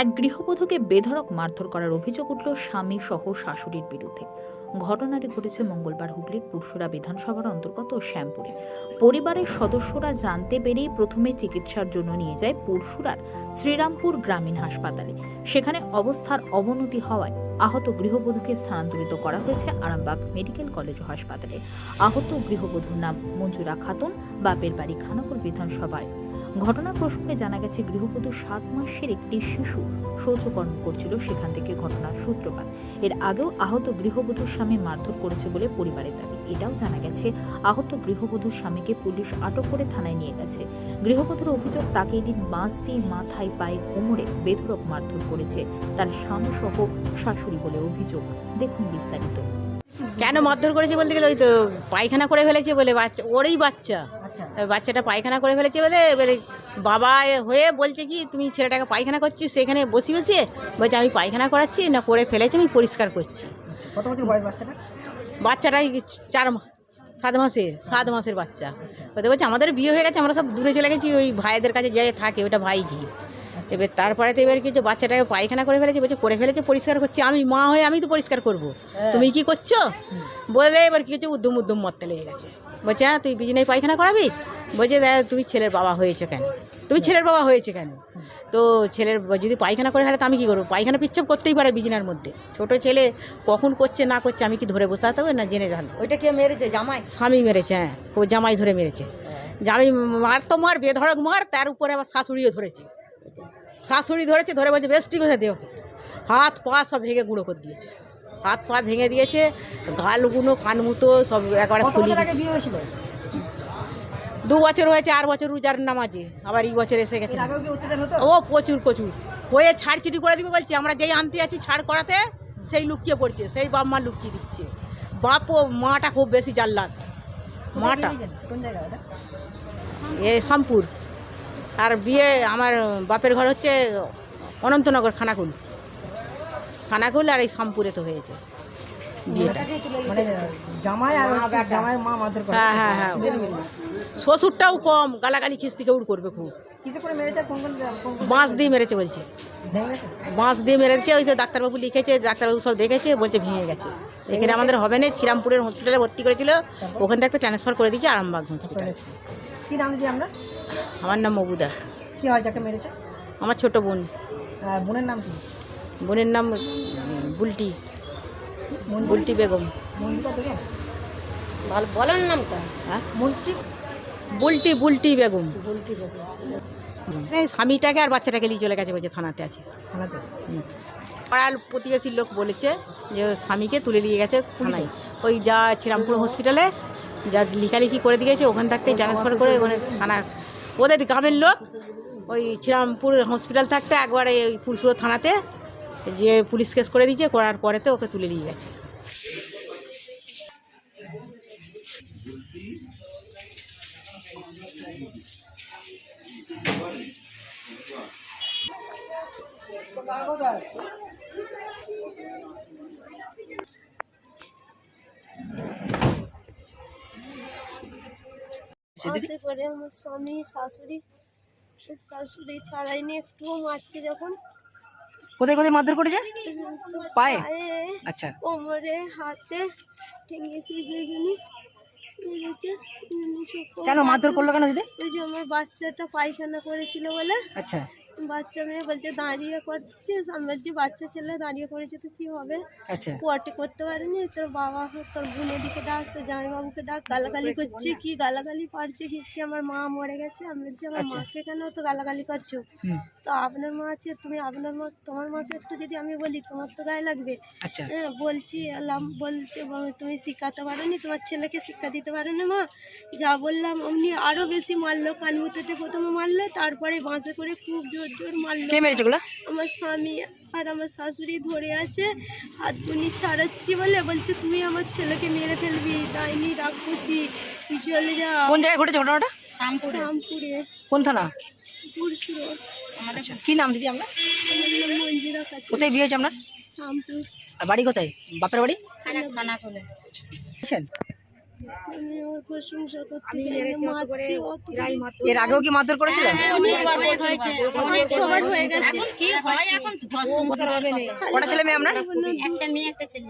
এক গৃহবধূকে বেধড়ক মারধর করার অভিযোগ উঠল স্বামী সহ শাশুড়ির বিরুদ্ধে। ঘটনাটি ঘটেছে মঙ্গলবার হুগলির পুরসুরা বিধানসভার অন্তর্গত শ্যামপুরে। পরিবারের সদস্যরা জানতে পেরেই প্রথমে চিকিৎসার জন্য নিয়ে যায় পুরসুরার শ্রীরামপুর গ্রামীণ হাসপাতালে। সেখানে অবস্থার অবনতি হওয়ায় আহত গৃহবধূকে স্থানান্তরিত করা হয়েছে আরামবাগ মেডিকেল কলেজ হাসপাতালে। আহত গৃহবধূর নাম মঞ্জুরা খাতুন, বাপের বাড়ি খানাকুল বিধানসভায়। ঘটনা প্রসঙ্গে জানা গেছে, গৃহবধূ সাত মাসের একটি শিশু শৌচকর্ম করছিল সেখান থেকে ঘটনার সূত্রপাত। এর আগেও আহত গৃহবধূর স্বামী মারধর করেছে বলে পরিবারের দাবি। এটাও জানা গেছে, আহত গৃহবধূর স্বামীকে পুলিশ আটক করে থানায় নিয়ে গেছে। গৃহবধূর অভিযোগ তাকে এদিন বাঁশ দিয়ে মাথায় পায়ে কোমরে বেধরক মারধর করেছে তার স্বামী সহ শাশুড়ি বলে অভিযোগ। দেখুন বিস্তারিত। কেন মারধর করেছে বলতে গেলে ওই তো পায়খানা করে ফেলেছে বলে বাচ্চা, ওরই বাচ্চা। বাচ্চাটা পায়খানা করে ফেলেছে বলে এবারে বাবা হয়ে বলছে কি তুমি ছেলেটাকে পায়খানা করছিস সেখানে বসে বসে? বলছে আমি পায়খানা করাচ্ছি না করে ফেলেছি আমি পরিষ্কার করছি। কত বছর বয়স বাচ্চাটা? বাচ্চাটাই চার মা- সাত মাসের সাত মাসের বাচ্চা। ওদের বলছে আমাদের বিয়ে হয়ে গেছে আমরা সব দূরে চলে গেছি ওই ভাইদের কাছে যে থাকে ওটা ভাইজি এবার তারপরে তো এবার কি কিছু বাচ্চাটাকে পায়খানা করে ফেলেছে বলছে করে ফেলেছে পরিষ্কার করছি আমি মা হয়ে আমি তো পরিষ্কার করব। তুমি কি করছ? বলে এবার কি কিছু উদ্যম উদ্যম মরতে লেগে গেছে। বলছে হ্যাঁ তুই বিজনেস পায়খানা করাবি? বলছে দেখ তুমি ছেলের বাবা হয়েছে কেন? তুমি ছেলের বাবা হয়েছে কেন? তো ছেলের যদি পায়খানা করে ফেলে তো আমি কী করব? পায়খানা পিচ্ছাপ করতেই পারে বিজনার মধ্যে। ছোট ছেলে কখন করছে না করছে আমি কি ধরে বসাতে হবে না জেনে জানব? ওইটা কে মেরেছে? জামাই? স্বামী মেরেছে হ্যাঁ। ও জামাই ধরে মেরেছে। জামাই মার তো মার বেধড়ক মার তার উপরে আবার শাশুড়িও ধরেছে। শাশুড়ি ধরেছে ধরে বলছে বেশ ঠিক আছে দেহ হাত পা সব ভেঙে গুঁড়ো করে দিয়েছে। হাত পা ভেঙে দিয়েছে গালগুলো কানমুতো সব একবারে খুলি হয়েছিল? দু বছর হয়েছে আর বছর রোজার নামাজে আবার এই বছর এসে গেছে। ও প্রচুর প্রচুর। হয়ে ছাড় চিটি করে দিবে বলছে আমরা যেই আনতে যাচ্ছি ছাড় করাতে সেই লুকিয়ে পড়ছে সেই বাপ মা লুকিয়ে দিচ্ছে। বাপ ও মাটা খুব বেশি জাল্লাত মাটা। এ শামপুর আর বিয়ে আমার বাপের ঘর হচ্ছে অনন্তনগর খানাকুল। খানাকুল আর এই শামপুরে তো হয়েছে মানে হ্যাঁ হ্যাঁ হ্যাঁ। শ্বশুরটাও কম গালাগালি খিস্তি কেউর করবে খুব। বাঁশ দিয়ে মেরেছে বলছে। বাঁশ দিয়ে মেরেছে ওই তো ডাক্তারবাবু লিখেছে ডাক্তারবাবু সব দেখেছে বলছে ভেঙে গেছে। এখানে আমাদের হবে না শ্রীরামপুরের হসপিটালে ভর্তি করেছিল ওখান থেকে ট্রান্সফার করে দিয়েছে আরামবাগ হসপিটাল কি নাম আমরা আমার নাম মবুদা। কি হয় যাকে মেরেছে? আমার ছোট বোন। বোনের নাম কি? বোনের নাম বুলটি বুলটি বেগম। ভালো বলেন নামটা হ্যাঁ? বুলটি বুলটি বেগম। স্বামীটাকে আর বাচ্চাটাকে নিয়ে চলে গেছে বলছে থানাতে আছে। থানাতে? পাড়ার প্রতিবেশীর লোক বলেছে যে স্বামীকে তুলে নিয়ে গেছে থানায়। ওই যা শ্রীরামপুর হসপিটালে যা লিখালিখি করে দিয়েছে ওখান থাকতেই ট্রান্সফার করে ওখানে থানা ওদের গ্রামের লোক ওই শ্রীরামপুর হসপিটাল থাকতে একবারে ওই পুরসুর থানাতে যে পুলিশ কেস করে দিয়েছে করার পরেতে ওকে তুলে নিয়ে গেছে। আমার স্বামী শাশুড়ি শাশুড়ি ছাড়াইনি একটু মারছে যখন। কোথায় কোথায় মারধর করেছে? পায়ে? আচ্ছা। কোমরে হাতে কেন মারধর করল কেন দিদি? ওই যে আমার বাচ্চাটা পায়খানা করেছিল বলে। আচ্ছা। বাচ্চা মেয়ে বলছে দাঁড়িয়ে করছে আমি বলছি বাচ্চা ছেলে দাঁড়িয়ে করেছে তো কি হবে? আচ্ছা। পটে করতে পারেনি তোর বাবা হোক তোর বোনের দিকে ডাক তোর জামাইবাবুকে ডাক গালাগালি করছে কি গালাগালি পারছে? হিসছে আমার মা মরে গেছে? আমি বলছি আমার আচ্ছা। মাকে কেন তো গালাগালি করছ? হুম। তো আপনার মা আছে তুমি আপনার মা তোমার মাকে একটু যদি আমি বলি তোমার তো গায়ে লাগবে। আচ্ছা। হ্যাঁ বলছি এলাম বলছে বাবা, তুমি শিখাতে পারোনি? তোমার ছেলেকে শিক্ষা দিতে পারো না মা? যা বললাম অমনি আরও বেশি মারলো কানমুতেতে প্রথমে মারলো তারপরে বাঁশে করে খুব জোর জোর মারলো। কে মেরেছে ওগুলো? আমার স্বামী আর আমার শাশুড়ি ধরে আছে হাত বুনি ছাড়াচ্ছি বলে বলছে তুই আমার ছেলেকে মেরে ফেলবি ডাইনি রাক্ষসী তুই চলে যা। কোন জায়গায় ঘটেছে ঘটনাটা? শামপুরে কোন থানা? পুরসুর। আচ্ছা কি নাম দিদি আমরা মঞ্জিরা কোথায় বিয়ে হয়েছে আপনার? শামপুর আর বাড়ি কোথায়? বাপের বাড়ি? খানা এর আগেও কি মারধর করেছিল? অনেক সবার হয়ে গেছে। কটা ছেলে মেয়ে আপনার? একটা মেয়ে একটা ছেলে।